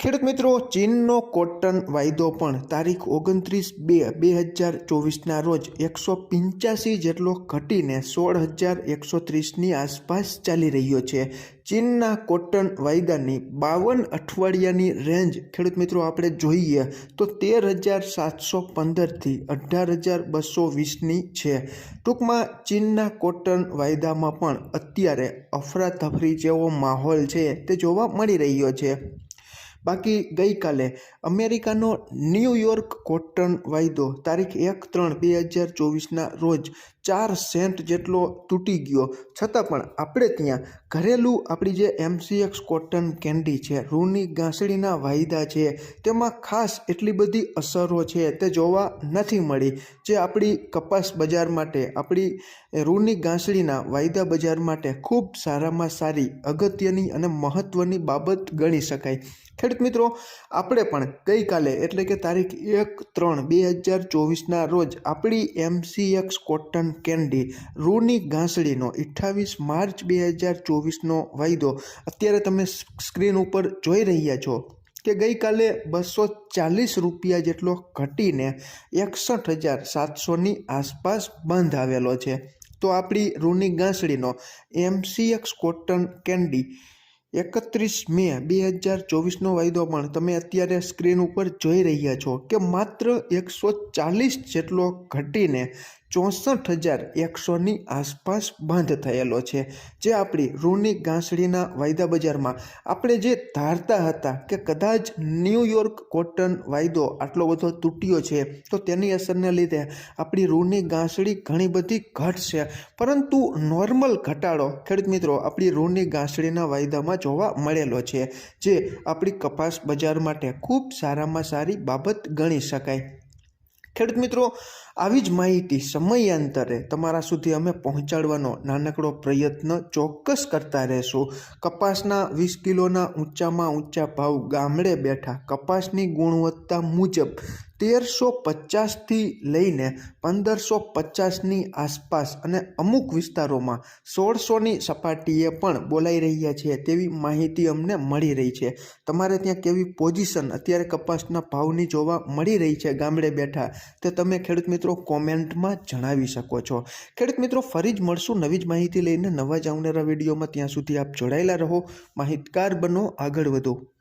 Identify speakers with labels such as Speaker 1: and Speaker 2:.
Speaker 1: ખેડૂત મિત્રો, ચીનનો કોટન વાયદો પણ તારીખ ઓગણત્રીસ બે બે હજાર ચોવીસના રોજ એકસો પંચ્યાસી જેટલો ઘટીને સોળ હજાર એકસો ત્રીસની આસપાસ ચાલી રહ્યો છે. ચીનના કોટન વાયદાની બાવન અઠવાડિયાની રેન્જ ખેડૂત મિત્રો આપણે જોઈએ તો તેર હજાર સાતસો પંદરથી અઢાર હજાર બસો વીસની છે. ટૂંકમાં ચીનના કોટન વાયદામાં પણ અત્યારે અફરાતફરી જેવો માહોલ છે તે જોવા મળી રહ્યો છે. બાકી ગઈકાલે અમેરિકાનો ન્યૂયોર્ક કોટન વાયદો તારીખ એક ત્રણ બે હજાર ચોવીસના રોજ ચાર સેન્ટ જેટલો તૂટી ગયો. છતાં પણ આપણે ત્યાં ઘરેલું આપણી જે એમસીએક્સ કોટન કેન્ડી છે, રૂની ગાંસડીના વાયદા છે, તેમાં ખાસ એટલી બધી અસરો છે, તે જોવા નથી મળી. જે આપણી કપાસ બજાર માટે, આપણી રૂની ગાંસડીના વાયદા બજાર માટે ખૂબ સારામાં સારી, અગત્યની અને મહત્ત્વની બાબત ગણી શકાય. ખેડૂત મિત્રો, આપણે પણ ગઈકાલે, એટલે કે તારીખ એક ત્રણ બે હજાર ચોવીસના રોજ આપણી એમસીએક્સ કોટન કેન્ડી રૂની ઘાસડીનો અઠ્ઠાવીસ માર્ચ બે હજાર ચોવીસનો વાયદો. અત્યારે તમે સ્ક્રીન ઉપર જોઈ રહ્યા છો કે ગઈકાલે બસો ચાલીસ રૂપિયા જેટલો ઘટીને એકસઠ હજાર સાતસોની આસપાસ બંધ આવેલો છે. તો આપણી રૂની ગાંસડીનો એમસીએક્સ કોટન કેન્ડી એકત્રીસ મે બે હજાર ચોવીસનો વાયદો પણ તમે અત્યારે સ્ક્રીન ઉપર જોઈ રહ્યા છો કે માત્ર એકસો ચાલીસ જેટલો ઘટીને ચોસઠ હજાર એકસોની આસપાસ બંધ થયેલો છે, જે આપણી રૂની ગાંસડીના વાયદા બજારમાં. આપણે જે ધારતા હતા કે કદાચ ન્યૂયોર્ક કોટન વાયદો આટલો બધો તૂટ્યો છે, તો તેની અસરને લીધે આપણી રૂની ગાંસડી ઘણી બધી ઘટશે. પરંતુ નોર્મલ ઘટાડો, ખેડૂત મિત્રો, આપણી રૂની ગાંસડીના વાયદામાં જોવા મળેલો છે, જે આપણી કપાસ બજાર માટે ખૂબ સારામાં સારી બાબત ગણી શકાય. ખેડૂત મિત્રો, આવી જ માહિતી સમયાંતરે તમારા સુધી અમે પહોંચાડવાનો નાનકડો પ્રયત્ન ચોક્કસ કરતા રહેશું. કપાસના વીસ કિલોના ઊંચામાં ઊંચા ભાવ ગામડે બેઠા કપાસની ગુણવત્તા મુજબ તેરસો પચાસથી લઈને પંદરસો પચાસની આસપાસ અને અમુક વિસ્તારોમાં સોળસોની સપાટીએ પણ બોલાઈ રહ્યા છે તેવી માહિતી અમને મળી રહી છે. તમારે ત્યાં કેવી પોઝિશન, અત્યારે કપાસના ભાવની જોવા મળી રહી છે ગામડે બેઠા, તે તમે ખેડૂત મિત્રો કોમેન્ટમાં જણાવી શકો છો. ખેડૂત મિત્રો, ફરી જ મળશું નવી જ માહિતી લઈને નવા જ આવનારા વિડીયોમાં. ત્યાં સુધી આપ જોડાયેલા રહો. માહિતગાર બનો, આગળ વધો.